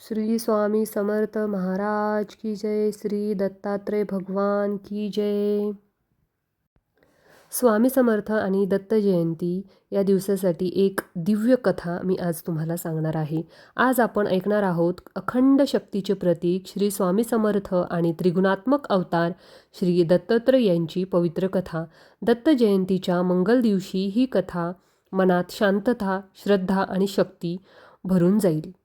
श्री स्वामी समर्थ महाराज की जय श्री दत्तात्रय भगवान की जय. स्वामी समर्थ आणि दत्त जयंती या दिवसासाठी एक दिव्य कथा मी आज तुम्हाला सांगणार आहे. आज आपण ऐकणार आहोत अखंड शक्तीचे प्रतीक श्री स्वामी समर्थ आणि त्रिगुणात्मक अवतार श्री दत्तात्रय यांची पवित्र कथा. दत्त जयंतीच्या मंगल दिवशी ही कथा मनात शांतता श्रद्धा आणि शक्ती भरून जाईल.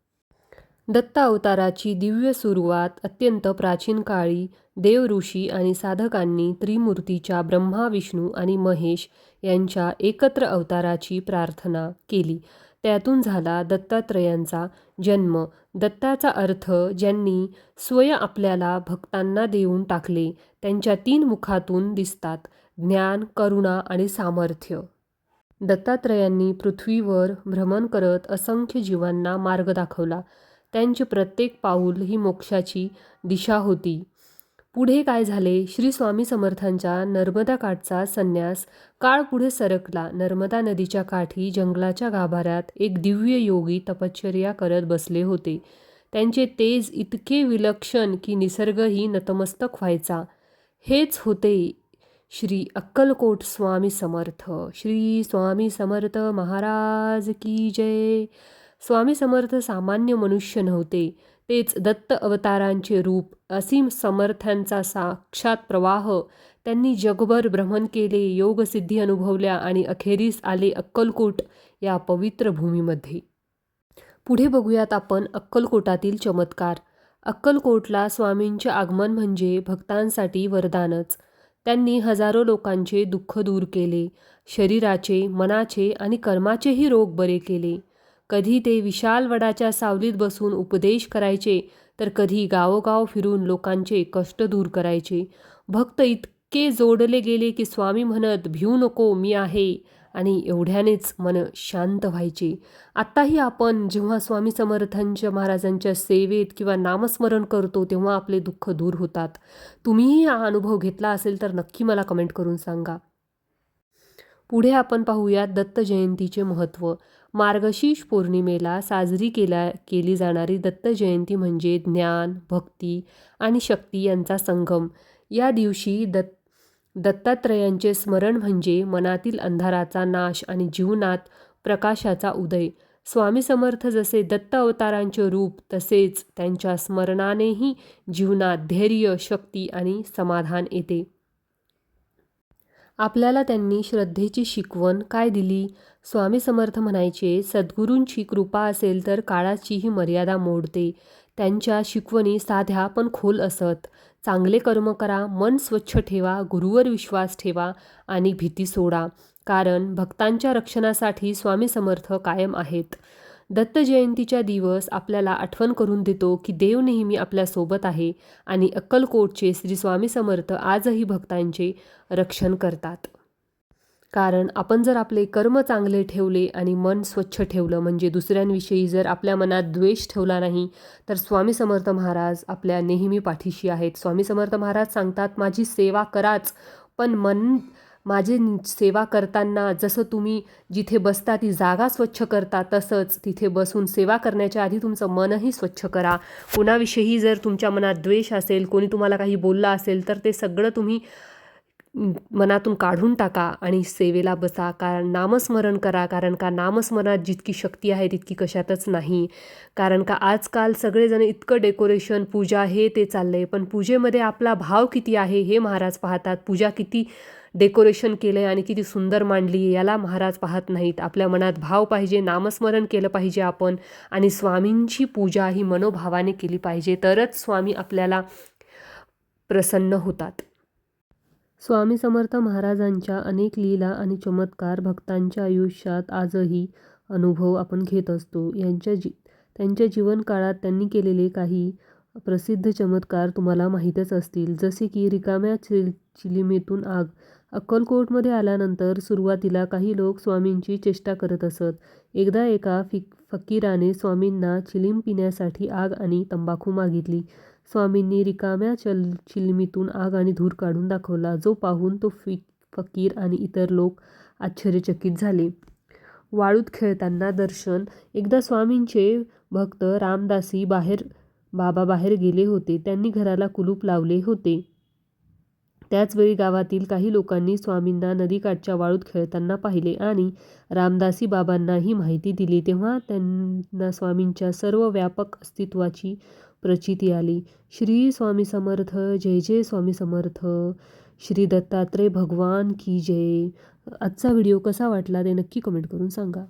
दत्ता अवताराची दिव्य सुरुवात अत्यंत प्राचीन काळी देव ऋषी आणि साधकांनी त्रिमूर्तीच्या ब्रह्मा विष्णू आणि महेश यांच्या एकत्र अवताराची प्रार्थना केली. त्यातून झाला दत्तात्रयांचा जन्म. दत्ताचा अर्थ ज्यांनी स्वय आपल्याला भक्तांना देऊन टाकले त्यांच्या तीन मुखातून दिसतात ज्ञान करुणा आणि सामर्थ्य. दत्तात्रयांनी पृथ्वीवर भ्रमण करत असंख्य जीवांना मार्ग दाखवला. त्यांचे प्रत्येक पाऊल ही मोक्षाची दिशा होती. पुढे काय झाले? श्री स्वामी समर्थांच्या नर्मदा काठचा संन्यास काळ पुढे सरकला. नर्मदा नदीच्या काठी जंगलाच्या गाभाऱ्यात एक दिव्य योगी तपश्चर्या करत बसले होते. त्यांचे तेज इतके विलक्षण की निसर्गही नतमस्तक व्हायचा. हेच होते श्री अक्कलकोट स्वामी समर्थ. श्री स्वामी समर्थ महाराज की जय. स्वामी समर्थ सामान्य मनुष्य नव्हते. तेच दत्त अवतारांचे रूप असीम समर्थांचा साक्षात प्रवाह त्यांनी जगभर भ्रमण केले योगसिद्धी अनुभवल्या आणि अखेरीस आले अक्कलकोट या पवित्र भूमीमध्ये. पुढे बघूयात आपण अक्कलकोटातील चमत्कार. अक्कलकोटला स्वामींचे आगमन म्हणजे भक्तांसाठी वरदानच. त्यांनी हजारो लोकांचे दुःख दूर केले शरीराचे मनाचे आणि कर्माचेही रोग बरे केले. कधी ते विशाल वडाच्या सावलीत बसून उपदेश करायचे तर कधी गावोगाव फिरून लोकांचे कष्ट दूर करायचे. भक्त इतके जोडले गेले की स्वामी म्हणत भिऊ नको मी आहे. आणि एवढ्यानेच मन शांत व्हायचे. आत्ताही आपण जेव्हा स्वामी समर्थांच्या महाराजांच्या सेवेत किंवा नामस्मरण करतो तेव्हा आपले दुःख दूर होतात. तुम्हीही हा अनुभव घेतला असेल तर नक्की मला कमेंट करून सांगा. पुढे आपण पाहूयात दत्त जयंतीचे महत्त्व. मार्गशीर्ष पौर्णिमेला साजरी केला केली जाणारी दत्त जयंती म्हणजे ज्ञान भक्ती आणि शक्ती यांचा संगम. या दिवशी दत्त दत्तात्रयांचे स्मरण म्हणजे मनातील अंधाराचा नाश आणि जीवनात प्रकाशाचा उदय. स्वामी समर्थ जसे दत्त अवतारांचे रूप तसेच त्यांच्या स्मरणानेही जीवनात धैर्य शक्ती आणि समाधान येते. आपल्याला त्यांनी श्रद्धेची शिकवण काय दिली? स्वामी समर्थ म्हणायचे सद्गुरूंची कृपा असेल तर काळाचीही मर्यादा मोडते. त्यांच्या शिकवणी साध्या पण खोल असत. चांगले कर्म करा मन स्वच्छ ठेवा गुरुवर विश्वास ठेवा आणि भीती सोडा. कारण भक्तांच्या रक्षणासाठी स्वामी समर्थ कायम आहेत. दत्त जयंतीच्या दिवस आपल्याला आठवण करून देतो की देव नेहमी आपल्यासोबत आहे आणि अक्कलकोटचे श्री स्वामी समर्थ आजही भक्तांचे रक्षण करतात. कारण आपण जर आपले कर्म चांगले ठेवले आणि मन स्वच्छ ठेवलं म्हणजे दुसऱ्यांविषयी जर आपल्या मनात द्वेष ठेवला नाही तर स्वामी समर्थ महाराज आपल्या नेहमी पाठीशी आहेत. स्वामी समर्थ महाराज सांगतात माझी सेवा कराच पण मन माझे सेवा करताना जसं तुम्ही जिथे बसता ती जागा स्वच्छ करता तसंच तिथे बसून सेवा करण्याच्या आधी तुमचं मनही स्वच्छ करा. कोणाविषयी जर तुमच्या मनात द्वेष असेल कोणी तुम्हाला काही बोललं असेल तर ते सगळं तुम्ही मनातून काढून टाका आणि सेवेला बसा. कारण नामस्मरण करा. कारण का नामस्मरणात जितकी शक्ती आहे तितकी कशातच नाही. कारण का आजकाल सगळेजण इतकं डेकोरेशन पूजा हे ते चाललं आहे पण पूजेमध्ये आपला भाव किती आहे हे महाराज पाहतात. पूजा किती डेकोरेशन केलं आहे आणि किती सुंदर मांडली याला महाराज पाहत नाहीत. आपल्या मनात भाव पाहिजे नामस्मरण केलं पाहिजे आपण आणि स्वामींची पूजा ही मनोभावाने केली पाहिजे. तरच स्वामी आपल्याला प्रसन्न होतात. स्वामी समर्थ महाराजांच्या अनेक लीला आणि चमत्कार भक्तांच्या आयुष्यात आजही अनुभव आपण घेत असतो. यांच्या जी त्यांच्या जीवनकाळात त्यांनी केलेले काही प्रसिद्ध चमत्कार तुम्हाला माहीतच असतील. जसे की रिकाम्या चिल चिलिमेतून आग. अक्कलकोटमध्ये आल्यानंतर सुरुवातीला काही लोक स्वामींची चेष्टा करत असत. एकदा एका फिक फकीराने स्वामींना चिलीम पिण्यासाठी आग आणि तंबाखू मागितली. स्वामींनी रिकाम्या चल चिलमीतून आग आणि धूर काढून दाखवला जो पाहून तो फि फकीर आणि इतर लोक आश्चर्यचकित झाले. वाळूत खेळताना दर्शन. एकदा स्वामींचे भक्त रामदासी बाहेर बाबा बाहेर गेले होते. त्यांनी घराला कुलूप लावले होते. त्याचवेळी गावातील काही लोकांनी स्वामींना नदीकाठच्या वाळूत खेळताना पाहिले आणि रामदासी बाबांना ही माहिती दिली तेव्हा त्यांना स्वामींच्या सर्व व्यापक अस्तित्वाची प्रचिती आली. श्री स्वामी समर्थ जय जय स्वामी समर्थ श्री दत्तात्रय भगवान की जय. आजचा व्हिडिओ कसा वाटला ते नक्की कमेंट करून सांगा.